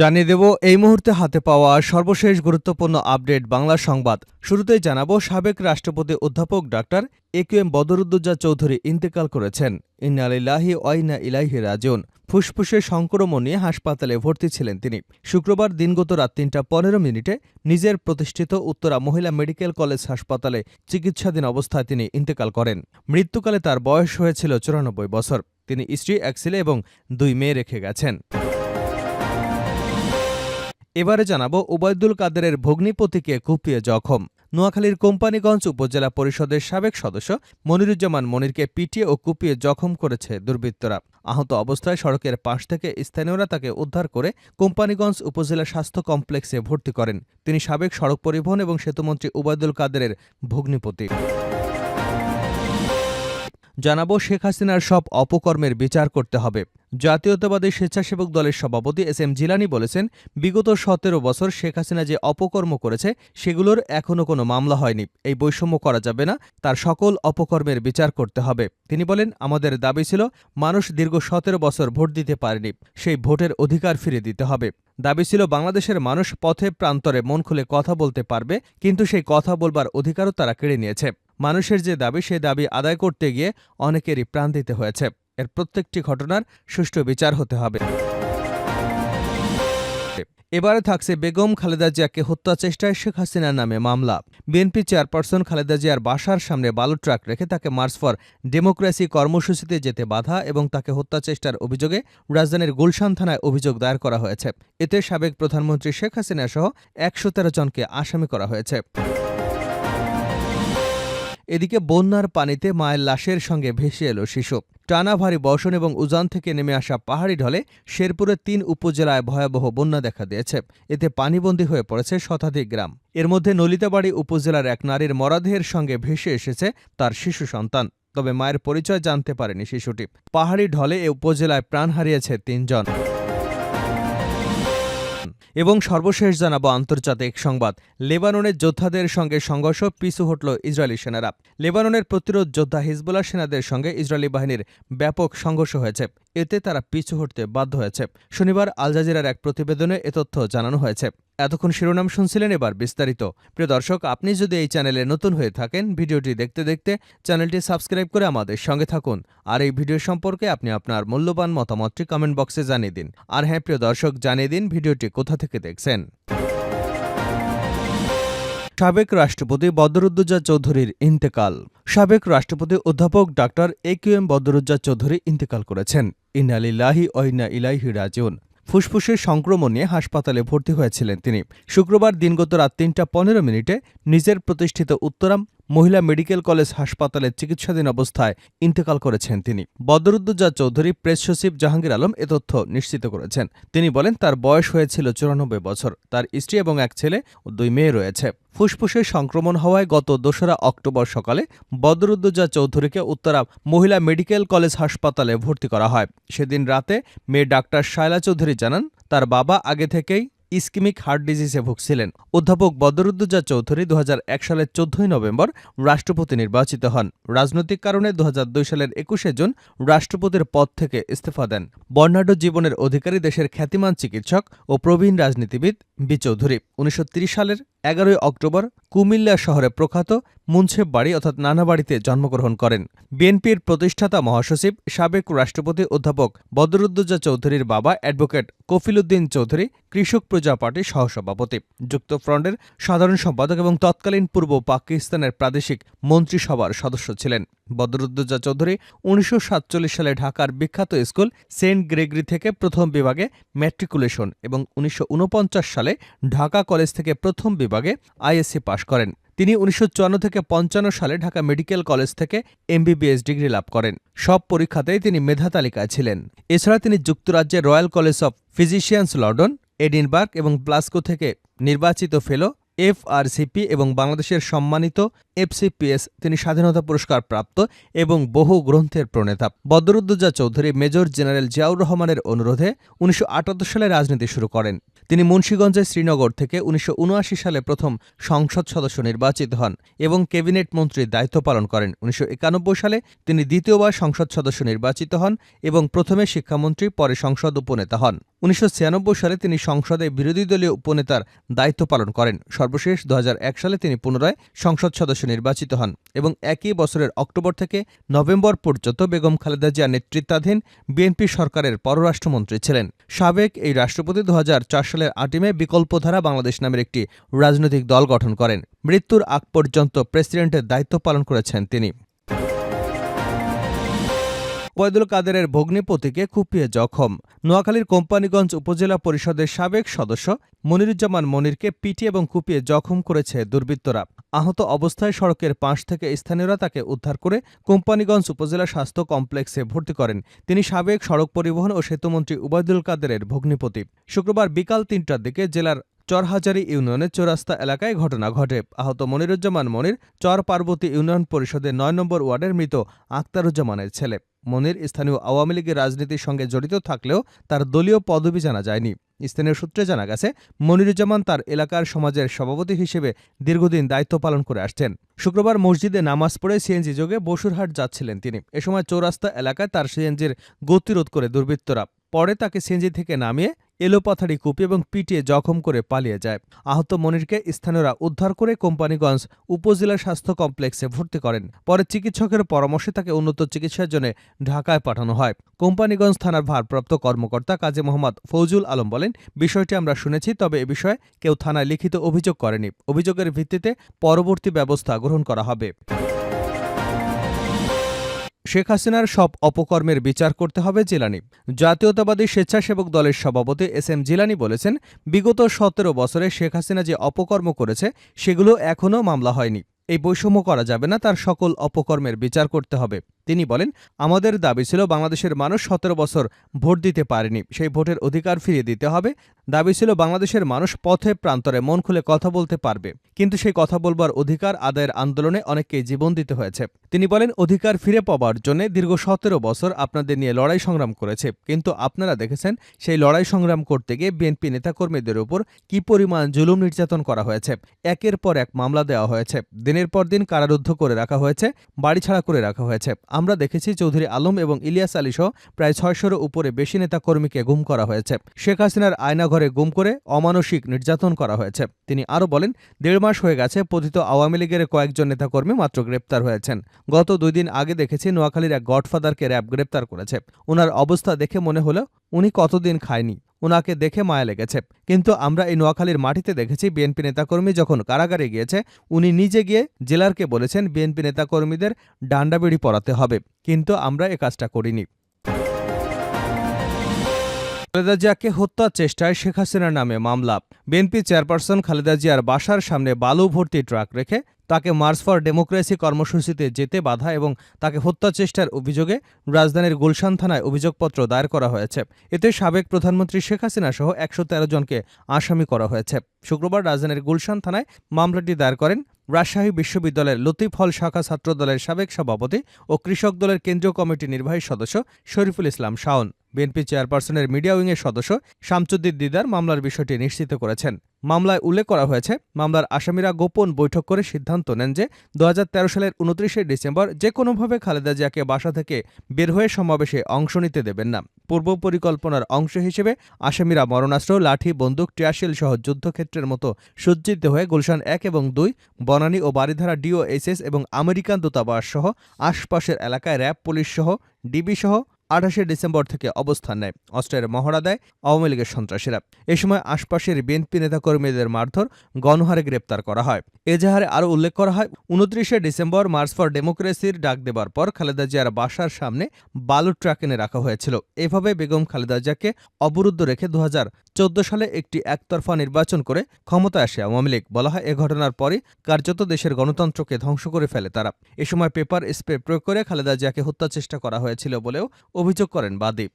জানিয়ে দেব, এই মুহূর্তে হাতে পাওয়া সর্বশেষ গুরুত্বপূর্ণ আপডেট বাংলা সংবাদ। শুরুতেই জানাব, সাবেক রাষ্ট্রপতি অধ্যাপক doctor A Q M Badruddoza Chowdhury ইন্তেকাল করেছেন। ইন্নালিল্লাহি ওয়াইনা ইলাইহি রাজিউন। ফুসফুসে সংক্রমণ নিয়ে হাসপাতালে ভর্তি ছিলেন তিনি। শুক্রবার দিনগত রাত তিনটা পনেরো মিনিটে নিজের প্রতিষ্ঠিত উত্তরা মহিলা মেডিকেল কলেজ হাসপাতালে চিকিৎসাধীন অবস্থায় তিনি ইন্তেকাল করেন। মৃত্যুকালে তার বয়স হয়েছিল চুরানব্বই বছর। তিনি স্ত্রী, এক ছেলে এবং দুই মেয়ে রেখে গেছেন। এবারে জানাব ওবায়দুল কাদেরের ভগ্নিপতিকে কুপিয়ে জখম। নোয়াখালীর কোম্পানীগঞ্জ উপজেলা পরিষদের সাবেক সদস্য মনিরুজ্জামান মনিরকে পিটিয়ে ও কুপিয়ে জখম করেছে দুর্বৃত্তরা। আহত অবস্থায় সড়কের পাশ থেকে স্থানীয়রা তাকে উদ্ধার করে কোম্পানীগঞ্জ উপজেলা স্বাস্থ্য কমপ্লেক্সে ভর্তি করেন। তিনি সাবেক সড়ক পরিবহন এবং সেতুমন্ত্রী ওবায়দুল কাদেরের ভগ্নিপতি। জানাব শেখ হাসিনার সব অপকর্মের বিচার করতে হবে। জাতীয়তাবাদী স্বেচ্ছাসেবক দলের সভাপতি এস এম জিলানি বলেছেন, বিগত সতেরো বছর শেখ হাসিনা যে অপকর্ম করেছে, সেগুলোর এখনও কোনো মামলা হয়নি। এই বৈষম্য করা যাবে না, তার সকল অপকর্মের বিচার করতে হবে। তিনি বলেন, আমাদের দাবি ছিল, মানুষ দীর্ঘ সতেরো বছর ভোট দিতে পারেনি, সেই ভোটের অধিকার ফিরে দিতে হবে। দাবি ছিল, বাংলাদেশের মানুষ পথে, প্রান্তরে মন খুলে কথা বলতে পারবে, কিন্তু সেই কথা বলবার অধিকারও তারা কেড়ে নিয়েছে। মানুষের যে দাবি, সে দাবি আদায় করতে গিয়ে অনেকেরই প্রাণ দিতে হয়েছে। এর প্রত্যেকটি ঘটনার সুষ্ঠু বিচার হতে হবে। এবারে থাকছে বেগম খালেদা জিয়াকে হত্যা চেষ্টায় শেখ হাসিনার নামে মামলা। বিএনপি চেয়ারপারসন খালেদা জিয়ার বাসার সামনে বালু ট্রাক রেখে তাকে মার্চ ফর ডেমোক্রেসি কর্মসূচিতে যেতে বাধা এবং তাকে হত্যা চেষ্টার অভিযোগে রাজধানীর গুলশান থানায় অভিযোগ দায়ের করা হয়েছে। এতে সাবেক প্রধানমন্ত্রী শেখ হাসিনা সহ একশো তেরো জনকে আসামি করা হয়েছে। এদিকে বন্যার পানিতে মায়ের লাশের সঙ্গে ভেসে এলো শিশু। টানা ভারী বর্ষণ এবং উজান থেকে নেমে আসা পাহাড়ি ঢলে শেরপুরের তিন উপজেলায় ভয়াবহ বন্যা দেখা দিয়েছে। এতে পানিবন্দী হয়ে পড়েছে শতাধিক গ্রাম। এর মধ্যে নলিতাবাড়ি উপজেলার এক নারীর মরাদেহের সঙ্গে ভেসে এসেছে তার শিশু সন্তান। তবে মায়ের পরিচয় জানতে পারেনি শিশুটি। পাহাড়ি ঢলে এ উপজেলায় প্রাণ হারিয়েছে তিনজন। এবং সর্বশেষ জানাব আন্তর্জাতিক সংবাদ। লেবাননের যোদ্ধাদের সঙ্গে সংঘর্ষ, পিছু হটল ইসরায়েলি সেনারা। লেবাননের প্রতিরোধ যোদ্ধা হিজবুল্লাহ সেনাদের সঙ্গে ইসরায়েলি বাহিনীর ব্যাপক সংঘর্ষ হয়েছে। এতে তারা পিছু হটতে বাধ্য হয়েছে। শনিবার আলজাজিরার এক প্রতিবেদনে এ তথ্য জানানো হয়েছে। এতক্ষণ শিরোনাম শুনছিলেন এবার বিস্তারিত। প্রিয় দর্শক, আপনি যদি এই চ্যানেলে নতুন হয়ে থাকেন, ভিডিওটি দেখতে দেখতে চ্যানেলটি সাবস্ক্রাইব করে আমাদের সঙ্গে থাকুন। আর এই ভিডিও সম্পর্কে আপনি আপনার মূল্যবান মতামতটি কমেন্ট বক্সে জানিয়ে দিন। আর হ্যাঁ প্রিয় দর্শক, জানিয়ে দিন ভিডিওটি কোথা থেকে দেখছেন। সাবেক রাষ্ট্রপতি বদরুদ্দোজা চৌধুরীর ইন্তেকাল। সাবেক রাষ্ট্রপতি অধ্যাপক doctor A Q M Badruddoza Chowdhury ইন্তেকাল করেছেন। ইনালিল্লাহি ওইনা ইলাইহি রাজিউন। ফুসফুসের সংক্রমণ নিয়ে হাসপাতালে ভর্তি হয়েছিলেন তিনি। শুক্রবার দিনগত রাত তিনটা পনেরো মিনিটে নিজের প্রতিষ্ঠিত উত্তরাম মহিলা মেডিকেল কলেজ হাসপাতালে চিকিৎসাধীন অবস্থায় ইন্তেকাল করেছেন তিনি। বদরুদ্দোজা চৌধুরী প্রেস সচিব জাহাঙ্গীর আলম এ তথ্য নিশ্চিত করেছেন। তিনি বলেন, তার বয়স হয়েছিল চুরানব্বই বছর। তার স্ত্রী এবং এক ছেলে ও দুই মেয়ে রয়েছে। ফুসফুসের সংক্রমণ হওয়ায় গত দোসরা অক্টোবর সকালে বদরুদ্দোজা চৌধুরীকে উত্তরা মহিলা মেডিকেল কলেজ হাসপাতালে ভর্তি করা হয়। সেদিন রাতে মেয়ে ডাক্তার শায়লা চৌধুরী জানান, তার বাবা আগে থেকেই ইস্কিমিক হার্ট ডিজিজে ভুগছিলেন। অধ্যাপক বদরুদ্দোজা চৌধুরী দু হাজার এক সালের চোদ্দই নভেম্বর রাষ্ট্রপতি নির্বাচিত হন। রাজনৈতিক কারণে দুহাজার দুই সালের একুশে জুন রাষ্ট্রপতির পদ থেকে ইস্তফা দেন। বর্ণাঢ্য জীবনের অধিকারী দেশের খ্যাতিমান চিকিৎসক ও প্রবীণ রাজনীতিবিদ বি চৌধুরী। উনিশশো সালের এগারোই অক্টোবর কুমিল্লা শহরে প্রখ্যাত মুন্সেব বাড়ি অর্থাৎ নানাবাড়িতে জন্মগ্রহণ করেন। বিএনপির প্রতিষ্ঠাতা মহাসচিব, সাবেক রাষ্ট্রপতি অধ্যাপক বদরুদ্দোজা চৌধুরীর বাবা অ্যাডভোকেট কফিলউদ্দিন চৌধুরী, কৃষক প্রজা পার্টির সহসভাপতি। যুক্তফ্রন্টের সাধারণ সম্পাদক এবং তৎকালীন পূর্ব পাকিস্তানের প্রাদেশিক মন্ত্রিসভার সদস্য ছিলেন। বদরুদ্দোজা চৌধুরী উনিশশো সাতচল্লিশ সালে ঢাকার বিখ্যাত স্কুল সেন্ট গ্রেগরি থেকে প্রথম বিভাগে ম্যাট্রিকুলেশন এবং উনিশশো ঊনপঞ্চাশ সালে ঢাকা কলেজ থেকে প্রথম বিভাগে আইএসসি পাশ করেন। তিনি উনিশশো চুয়ান্ন থেকে পঞ্চান্ন সালে ঢাকা মেডিকেল কলেজ থেকে এমবিবিএস ডিগ্রি লাভ করেন। সব পরীক্ষাতেই তিনি মেধা তালিকায় ছিলেন। এছাড়া তিনি যুক্তরাজ্যের royal college of physicians London, Edinburgh এবং প্লাস্কো থেকে নির্বাচিত ফেলো এফআরসিপি এবং বাংলাদেশের সম্মানিত এফসিপিএস, তিনি স্বাধীনতা পুরস্কার প্রাপ্ত এবং বহু গ্রন্থের প্রণেতা। বদরুদ্দোজা চৌধুরী মেজর জেনারেল জিয়াউর রহমানের অনুরোধে উনিশশো আটাত্তর সালে রাজনীতি শুরু করেন। তিনি মুন্সীগঞ্জের শ্রীনগর থেকে উনিশশো উনআশি সালে প্রথম সংসদ সদস্য নির্বাচিত হন এবং ক্যাবিনেট মন্ত্রীর দায়িত্ব পালন করেন। উনিশশো একানব্বই সালে তিনি দ্বিতীয়বার সংসদ সদস্য নির্বাচিত হন এবং প্রথমে শিক্ষামন্ত্রী, পরে সংসদ উপনেতা হন। উনিশশো ছিয়ানব্বই সালে তিনি সংসদে বিরোধী দলীয় উপনেতার দায়িত্ব পালন করেন। সর্বশেষ দু সালে তিনি পুনরায় সংসদ সদস্য নির্বাচিত হন এবং একই বছরের অক্টোবর থেকে নভেম্বর পর্যন্ত বেগম খালেদা জিয়া নেতৃত্বাধীন বিএনপি সরকারের পররাষ্ট্রমন্ত্রী ছিলেন। সাবেক এই রাষ্ট্রপতি দু হাজার চার সালের আটিমে বিকল্পধারা বাংলাদেশ নামের একটি রাজনৈতিক দল গঠন করেন। মৃত্যুর আগ পর্যন্ত প্রেসিডেন্টের দায়িত্ব পালন করেছেন তিনি। ওবায়দুল কাদেরের ভগ্নিপতিকে কুপিয়ে জখম। নোয়াখালীর কোম্পানীগঞ্জ উপজেলা পরিষদের সাবেক সদস্য মনিরুজ্জামান মনিরকে পিটিয়ে এবং কুপিয়ে জখম করেছে দুর্বৃত্তরা। আহত অবস্থায় সড়কের পাশ থেকে স্থানীয়রা তাকে উদ্ধার করে কোম্পানীগঞ্জ উপজেলা স্বাস্থ্য কমপ্লেক্সে ভর্তি করেন। তিনি সাবেক সড়ক পরিবহন ও সেতুমন্ত্রী উবায়দুল কাদেরের ভগ্নিপতি। শুক্রবার বিকাল তিনটার দিকে জেলার চরহাজারি ইউনিয়নের চৌরাস্তা এলাকায় ঘটনা ঘটে। আহত মনিরুজ্জামান মনির চর পার্বতী ইউনিয়ন পরিষদের নয় নম্বর ওয়ার্ডের মৃত আক্তারুজ্জামানের ছেলে। মনির স্থানীয় আওয়ামী লীগের রাজনীতির সঙ্গে জড়িত থাকলেও তার দলীয় পদবি জানা যায়নি। স্থানীয় সূত্রে জানা গেছে, মনিরুজ্জামান তার এলাকার সমাজের সভাপতি হিসেবে দীর্ঘদিন দায়িত্ব পালন করে আসছেন। শুক্রবার মসজিদে নামাজ পড়ে সিএনজি যোগে বসুরহাট যাচ্ছিলেন তিনি। এ সময় চৌরাস্তা এলাকায় তার সিএনজির গতিরোধ করে দুর্বৃত্তরা। পরে তাকে সিএনজি থেকে নামিয়ে এলোপাথাড়ি কুপি এবং পিটিয়ে জখম করে পালিয়ে যায়। আহত মনিরকে স্থানীয়রা উদ্ধার করে কোম্পানীগঞ্জ উপজেলা স্বাস্থ্য কমপ্লেক্সে ভর্তি করেন। পরে চিকিৎসকের পরামর্শে তাকে উন্নত চিকিৎসার জন্য ঢাকায় পাঠানো হয়। কোম্পানীগঞ্জ থানার ভারপ্রাপ্ত কর্মকর্তা কাজী মোহাম্মদ ফৌজুল আলম বলেন, বিষয়টি আমরা শুনেছি, তবে এ বিষয়ে কেউ থানায় লিখিত অভিযোগ করেনি। অভিযোগের ভিত্তিতে পরবর্তী ব্যবস্থা গ্রহণ করা হবে। শেখ হাসিনার সব অপকর্মের বিচার করতে হবে জিলানি। জাতীয়তাবাদী স্বেচ্ছাসেবক দলের সভাপতি এস এম জিলানি বলেছেন, বিগত সতেরো বছরে শেখ হাসিনা যে অপকর্ম করেছে, সেগুলো এখনও মামলা হয়নি। এই বৈষম্য করা যাবে না, তার সকল অপকর্মের বিচার করতে হবে। তিনি বলেন, আমাদের দাবি ছিল বাংলাদেশের মানুষ সতেরো বছর ভোট দিতে পারেনি। সেই ভোটের অধিকার ফিরিয়ে দিতে হবে। দাবি ছিল বাংলাদেশের মানুষ পথে, প্রান্তরে মন খুলে কথা বলতে পারবে। কিন্তু সেই কথা বলবার অধিকার আদায়ের আন্দোলনে অনেককেই জীবন দিতে হয়েছে। তিনি বলেন, অধিকার ফিরে পাওয়ার জন্য দীর্ঘ সতেরো বছর আপনাদের নিয়ে লড়াই সংগ্রাম করেছে। কিন্তু আপনারা দেখেছেন, সেই লড়াই সংগ্রাম করতে গিয়ে বিএনপি নেতাকর্মীদের উপর কি পরিমাণ জুলুম নির্যাতন করা হয়েছে। একের পর এক মামলা দেওয়া হয়েছে। দিনের পর দিন কারারুদ্ধ করে রাখা হয়েছে, বাড়ি ছাড়া করে রাখা হয়েছে। আমরা দেখেছি চৌধুরী আলম এবং ইলিয়াস আলী সহ প্রায় ছয়শোর উপরে বেশি নেতাকর্মীকে গুম করা হয়েছে। শেখ হাসিনার আয়নাঘরে গুম করে অমানসিক নির্যাতন করা হয়েছে। তিনি আরও বলেন, দেড় মাস হয়ে গেছে পতিত আওয়ামী লীগের কয়েকজন নেতাকর্মী মাত্র গ্রেপ্তার হয়েছেন। গত দুই দিন আগে দেখেছি নোয়াখালীর এক গডফাদারকে র্যাব গ্রেপ্তার করেছে। ওনার অবস্থা দেখে মনে হলো, উনি কতদিন খায়নি। ওনাকে দেখে মায়া লেগেছে। কিন্তু আমরা এই নোয়াখালীর মাটিতে দেখেছি, বিএনপি নেতাকর্মী যখন কারাগারে গিয়েছে, উনি নিজে গিয়ে জেলারকে বলেছেন, বিএনপি নেতাকর্মীদের ডান্ডাবেড়ি পড়াতে হবে। কিন্তু আমরা এ কাজটা করিনি। খালেদা জিয়াকে হত্যা চেষ্টায় শেখ হাসিনার নামে মামলা। বিএনপি চেয়ারপারসন খালেদা জিয়ার বাসার সামনে বালু ভর্তি ট্রাক রেখে তাকে মার্চ ফর ডেমোক্রেসি কর্মসূচিতে যেতে বাধা এবং তাকে হত্যা চেষ্টার অভিযোগে রাজধানীর গুলশান থানায় অভিযোগপত্র দায়ের করা হয়েছে। এতে সাবেক প্রধানমন্ত্রী শেখ হাসিনা সহ একশো তেরো জনকে আসামি করা হয়েছে। শুক্রবার রাজধানীর গুলশান থানায় মামলাটি দায়ের করেন রাজশাহী বিশ্ববিদ্যালয়ের লতিফ হল শাখা ছাত্রদলের সাবেক সভাপতি ও কৃষক দলের কেন্দ্রীয় কমিটির নির্বাহী সদস্য শরীফুল ইসলাম শাওন। বিএনপি চেয়ারপারসনের মিডিয়া উইংয়ের সদস্য শামসুদ্দিন দিদার মামলার বিষয়টি নিশ্চিত করেছেন। মামলায় উল্লেখ করা হয়েছে, মামলার আসামিরা গোপন বৈঠক করে সিদ্ধান্ত নেন যে দু হাজার তেরো সালের উনত্রিশে ডিসেম্বর যে কোনোভাবে খালেদা জিয়াকে বাসা থেকে বের হয়ে সমাবেশে অংশ নিতে দেবেন না। পূর্ব পরিকল্পনার অংশ হিসেবে আসামিরা মরণাস্ত্র, লাঠি, বন্দুক টিয়াশিল সহ যুদ্ধক্ষেত্রের মতো সজ্জিত হয়ে গুলশান এক এবং দুই, বনানী ও বারিধারা ডিওএসএস এবং আমেরিকান দূতাবাস সহ আশপাশের এলাকায় র্যাব, পুলিশ সহ, ডিবি সহ আঠাশে ডিসেম্বর থেকে অবস্থান নেয়। অস্ট্রের মহড়া দেয় আওয়ামী লীগের সন্ত্রাসীরা। এ সময় আশপাশের বিএনপি নেতাকর্মীদের মারধর, গণহারে গ্রেপ্তার করা হয়। এজাহারে আরও উল্লেখ করা হয়, উনত্রিশে ডিসেম্বর মার্চ ফর ডেমোক্রেসির ডাক দেবার পর খালেদা জিয়ার বাসার সামনে বালুর ট্রাক এনে রাখা হয়েছিল। এভাবে বেগম খালেদা জিয়াকে অবরুদ্ধ রেখে দু হাজার চোদ্দ সালে একটি একতরফা নির্বাচন করে ক্ষমতায় আসে আওয়ামী লীগ। বলা হয়, এ ঘটনার পরই কার্যত দেশের গণতন্ত্রকে ধ্বংস করে ফেলে তারা। এ সময় পেপার স্প্রে প্রয়োগ করে খালেদা জিয়াকে হত্যা চেষ্টা করা হয়েছিল বলেও অভিযোগ করেন বাদী।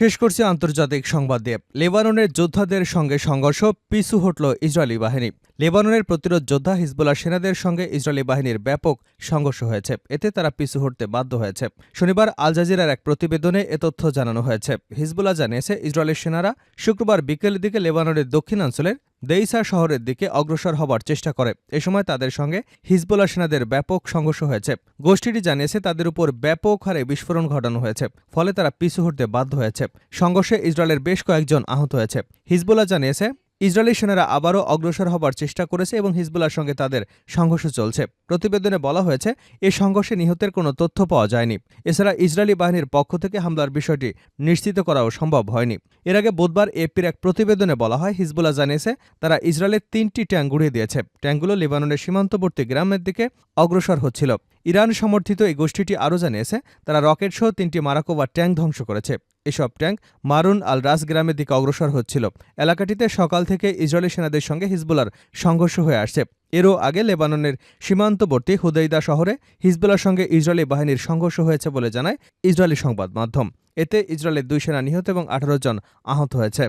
শেষ করছে আন্তর্জাতিক সংবাদ দিয়ে। লেবাননের যোদ্ধাদের সঙ্গে সংঘর্ষ, পিছু হটল ইসরায়েলি বাহিনী। লেবাননের প্রতিরোধ যোদ্ধা হিজবুল্লাহ সেনাদের সঙ্গে ইসরায়েলি বাহিনীর ব্যাপক সংঘর্ষ হয়েছে। এতে তারা পিছু হটতে বাধ্য হয়েছে। শনিবার আল জাজিরার এক প্রতিবেদনে এ তথ্য জানানো হয়েছে। হিজবুল্লাহ জানিয়েছে ইসরায়েলের সেনারা শুক্রবার বিকেলের দিকে লেবাননের দক্ষিণাঞ্চলের দেইসা শহরের দিকে অগ্রসর হবার চেষ্টা করে। এ সময় তাদের সঙ্গে হিজবুল্লাহ সেনাদের ব্যাপক সংঘর্ষ হয়েছে। গোষ্ঠীটি জানিয়েছে, তাদের উপর ব্যাপক হারে বিস্ফোরণ ঘটানো হয়েছে, ফলে তারা পিছু হটতে বাধ্য হয়েছে। সংঘর্ষে ইসরায়েলের বেশ কয়েকজন আহত হয়েছে। হিজবুল্লাহ জানিয়েছে ইসরায়েলি সেনারা আবারও অগ্রসর হবার চেষ্টা করেছে এবং হিজবুল্লাহর সঙ্গে তাদের সংঘর্ষ চলছে। প্রতিবেদনে বলা হয়েছে, এ সংঘর্ষে নিহতের কোনো তথ্য পাওয়া যায়নি। এছাড়া ইসরায়েলি বাহিনীর পক্ষ থেকে হামলার বিষয়টি নিশ্চিত করাও সম্ভব হয়নি। এর আগে বুধবার এপির এক প্রতিবেদনে বলা হয়, হিজবুল্লাহ জানিয়েছে, তারা ইসরায়েলের তিনটি ট্যাঙ্ক গুড়িয়ে দিয়েছে। ট্যাঙ্কগুলো লেবাননের সীমান্তবর্তী গ্রামের দিকে অগ্রসর হচ্ছিল। ইরান সমর্থিত এই গোষ্ঠীটি আরও জানিয়েছে, তারা রকেট সহ তিনটি মারাকোবা ট্যাঙ্ক ধ্বংস করেছে। এসব ট্যাঙ্ক মারুন আল রাস গ্রামের দিকে অগ্রসর হচ্ছিল। এলাকাটিতে সকাল থেকে ইসরায়েলি সেনাদের সঙ্গে হিজবুলার সংঘর্ষ হয়ে আসছে। এরও আগে লেবাননের সীমান্তবর্তী হুদাইদা শহরে হিজবুলার সঙ্গে ইসরায়েলি বাহিনীর সংঘর্ষ হয়েছে বলে জানায় ইসরায়েলি সংবাদ মাধ্যম এতে ইসরায়েলের দুই সেনা নিহত এবং আঠারো জন আহত হয়েছে।